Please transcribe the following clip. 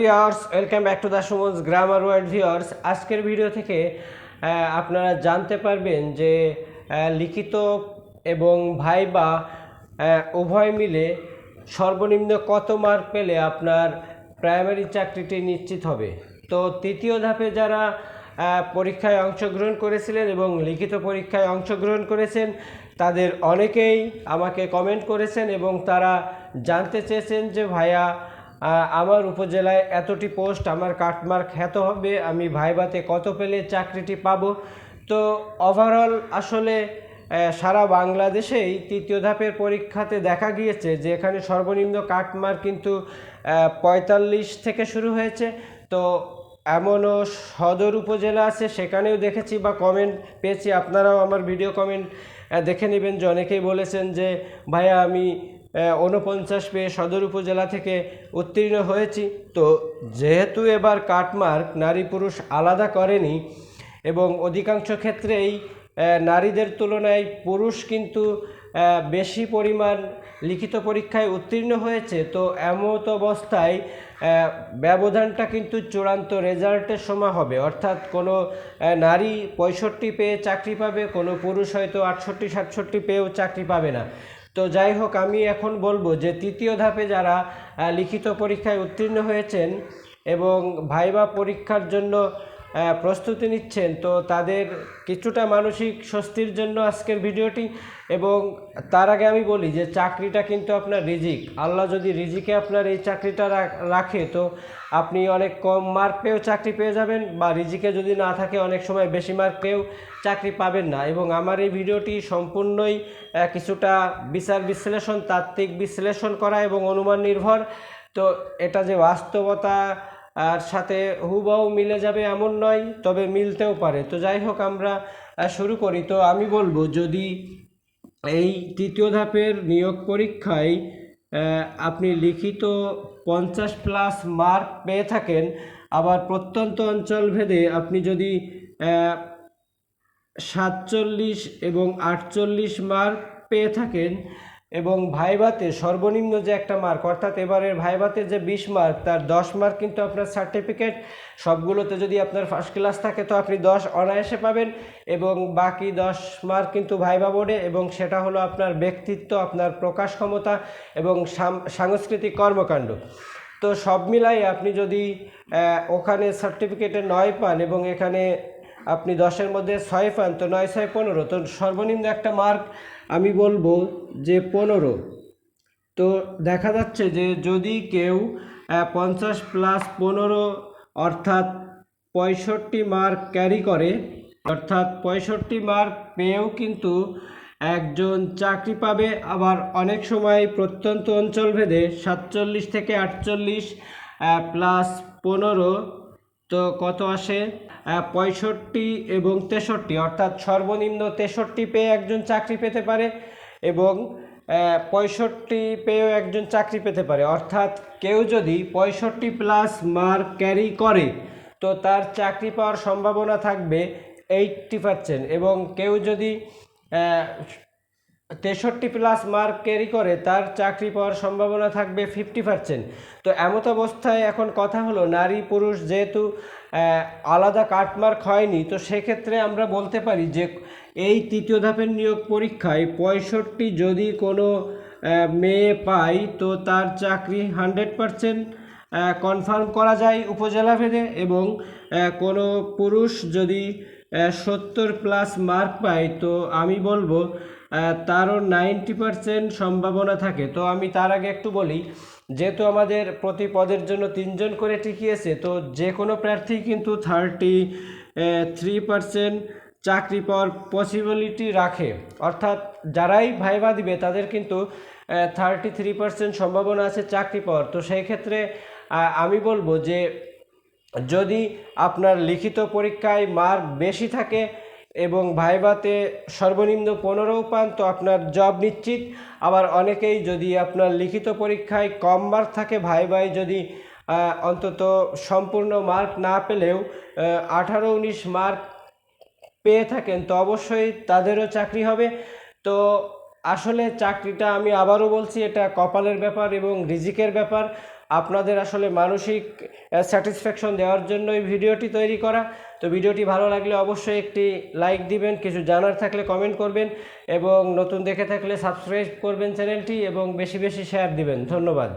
Viewers welcome back to the Suman's grammar world viewers আজকের video থেকে আপনারা জানতে পারবেন যে লিখিত এবং ভাইবা উভয় মিলে সর্বনিম্ন কত মার্ক পেলে আপনার প্রাইমারি চাকরিটি নিশ্চিত হবে? তো তৃতীয় ধাপে যারা পরীক্ষায় অংশগ্রহণ করেছিলেন এবং লিখিত পরীক্ষায় অংশগ্রহণ করেছেন, তাদের অনেকেই আমাকে কমেন্ট করেছেন এবং তারা জানতে চেয়েছেন যে, ভাইয়া আমার উপজেলায় এতটি পোস্ট আমার কাটমার্ক এত হবে, আমি ভাইবাতে কত পেলে চাকরিটি পাবো? তো ওভারঅল আসলে সারা বাংলাদেশেই তৃতীয় ধাপের পরীক্ষাতে দেখা গিয়েছে যে এখানে সর্বনিম্ন কাটমার্ক কিন্তু পঁয়তাল্লিশ থেকে শুরু হয়েছে। তো এমনও সদর উপজেলা আছে, সেখানেও দেখেছি বা কমেন্ট পেয়েছি। আপনারাও আমার ভিডিও কমেন্ট দেখে নেবেন। যে অনেকেই বলেছেন যে, ভাইয়া, আমি উনপঞ্চাশ পেয়ে সদর উপজেলা থেকে উত্তীর্ণ হয়েছি। তো যেহেতু এবার কাটমার্ক নারী পুরুষ আলাদা করেনি এবং অধিকাংশ ক্ষেত্রেই নারীদের তুলনায় পুরুষ কিন্তু বেশি পরিমাণ লিখিত পরীক্ষায় উত্তীর্ণ হয়েছে। তো এমত অবস্থায় ব্যবধানটা কিন্তু চূড়ান্ত রেজাল্টের সময় হবে। অর্থাৎ কোনো নারী পঁয়ষট্টি পেয়ে চাকরি পাবে, কোনো পুরুষ হয়তো আটষট্টি, সাতষট্টি পেয়েও চাকরি পাবে না। তো যাই হোক, আমি এখন বলব যে তৃতীয় ধাপে যারা লিখিত পরীক্ষায় উত্তীর্ণ হয়েছেন এবং ভাইবা পরীক্ষার জন্য প্রস্তুতি নিচ্ছেন। তো তাদের কিছুটা মানসিক স্বস্তির জন্য আজকের ভিডিওটি এবং তার আগে আমি বলি যে চাকরিটা কিন্তু আপনার রিজিক। আল্লাহ যদি রিজিকে আপনার এই চাকরিটা রাখে, তো আপনি অনেক কম মার্ক পেয়েও চাকরি পেয়ে যাবেন বা রিজিকে যদি না থাকে, অনেক সময় বেশি মার্ক পেয়েও চাকরি পাবেন না। এবং আমার এই ভিডিওটি সম্পূর্ণই কিছুটা বিচার বিশ্লেষণ, তাত্ত্বিক বিশ্লেষণ করা এবং অনুমান নির্ভর। তো এটা যে বাস্তবতা আর সাথে হুবাও মিলে যাবে এমন নয়, তবে মিলতেও পারে। তো যাই হোক, আমরা শুরু করি। তো আমি বলব, যদি এই তৃতীয় ধাপের নিয়োগ পরীক্ষায় আপনি লিখিত পঞ্চাশ প্লাস মার্ক পেয়ে থাকেন, আবার প্রত্যন্ত অঞ্চল ভেদে আপনি যদি সাতচল্লিশ এবং আটচল্লিশ মার্ক পেয়ে থাকেন এবং ভাইভাতে সর্বনিম্ন যে একটা মার্ক অর্থাৎ এবারের ভাইভাতে যে বিশ মার্ক তার দশ মার্ক কিন্তু আপনার সার্টিফিকেট সবগুলোতে যদি আপনার ফার্স্ট ক্লাস থাকে তো আপনি দশ অনায়াসে পাবেন এবং বাকি দশ মার্ক কিন্তু ভাইবা বোর্ডে এবং সেটা হলো আপনার ব্যক্তিত্ব, আপনার প্রকাশ ক্ষমতা এবং সাংস্কৃতিক কর্মকাণ্ড। তো সব মিলাই আপনি যদি ওখানে সার্টিফিকেটে নয় পান এবং এখানে আপনি দশের মধ্যে ছয় পান, তো নয়, ছয়, পনেরো, তো সর্বনিম্ন একটা মার্ক আমি বলব যে পনেরো। তো দেখা যাচ্ছে যে যদি কেউ পঞ্চাশ প্লাস পনেরো অর্থাৎ পঁয়ষট্টি মার্ক ক্যারি করে, অর্থাৎ পঁয়ষট্টি মার্ক পেয়েও কিন্তু একজন চাকরি পাবে। আবার অনেক সময় প্রত্যন্ত অঞ্চল ভেদে সাতচল্লিশ থেকে আটচল্লিশ প্লাস পনেরো তো কত আসে? পঁয়ষট্টি এবং তেষট্টি, অর্থাৎ সর্বনিম্ন তেষট্টি পেয়ে একজন চাকরি পেতে পারে এবং পঁয়ষট্টি পেয়েও একজন চাকরি পেতে পারে। অর্থাৎ কেউ যদি পঁয়ষট্টি প্লাস মার্ক ক্যারি করে, তো তার চাকরি পাওয়ার সম্ভাবনা থাকবে এইট্টি পার্সেন্ট এবং কেউ যদি তেষট্টি প্লাস মার্ক ক্যারি করে তার চাকরি পাওয়ার সম্ভাবনা থাকবে ফিফটি পার্সেন্ট। তো এমত অবস্থায় এখন কথা হলো, নারী পুরুষ যেহেতু আলাদা কাটমার্ক হয়নি, তো সেক্ষেত্রে আমরা বলতে পারি যে এই তৃতীয় ধাপের নিয়োগ পরীক্ষায় পঁয়ষট্টি যদি কোনো মেয়ে পায়, তো তার চাকরি হান্ড্রেড পার্সেন্ট কনফার্ম করা যায় উপজেলা ভেদে এবং কোনো পুরুষ যদি সত্তর প্লাস মার্ক পায়, তো আমি বলব তারও নাইনটি পার্সেন্ট সম্ভাবনা থাকে। তো আমি তার আগে একটু বলি, যেহেতু আমাদের প্রতি পদের জন্য তিনজন করে টিকিয়েছে তো যে কোনো প্রার্থী কিন্তু থার্টি থ্রি পার্সেন্ট চাকরি পাওয়ার পসিবিলিটি রাখে। অর্থাৎ যারাই ভাইবা দিবে, তাদের কিন্তু থার্টি থ্রি পার্সেন্ট সম্ভাবনা আছে চাকরি পাওয়ার। তো সেই ক্ষেত্রে আমি বলব যে, যদি আপনার লিখিত পরীক্ষায় মার্ক বেশি থাকে এবং ভাইভাতে সর্বনিম্ন পনেরো পান তো আপনার জব নিশ্চিত। আবার অনেকেই যদি আপনার লিখিত পরীক্ষায় কম মার্ক থাকে, ভাইভাই যদি অন্তত সম্পূর্ণ মার্ক না পেলেও আঠারো উনিশ মার্ক পেয়ে থাকেন, তো অবশ্যই তাদেরও চাকরি হবে। তো আসলে চাকরিটা আমি আবারও বলছি, এটা কপালের ব্যাপার এবং রিজিকের ব্যাপার। আপনাদের আসলে মানসিক স্যাটিসফ্যাকশন দেওয়ার জন্যই ভিডিওটি তৈরি করা। তো ভিডিওটি ভালো লাগলে অবশ্যই একটি লাইক দিবেন, কিছু জানার থাকলে কমেন্ট করবেন এবং নতুন দেখে থাকলে সাবস্ক্রাইব করবেন চ্যানেলটি এবং বেশি বেশি শেয়ার দিবেন। ধন্যবাদ।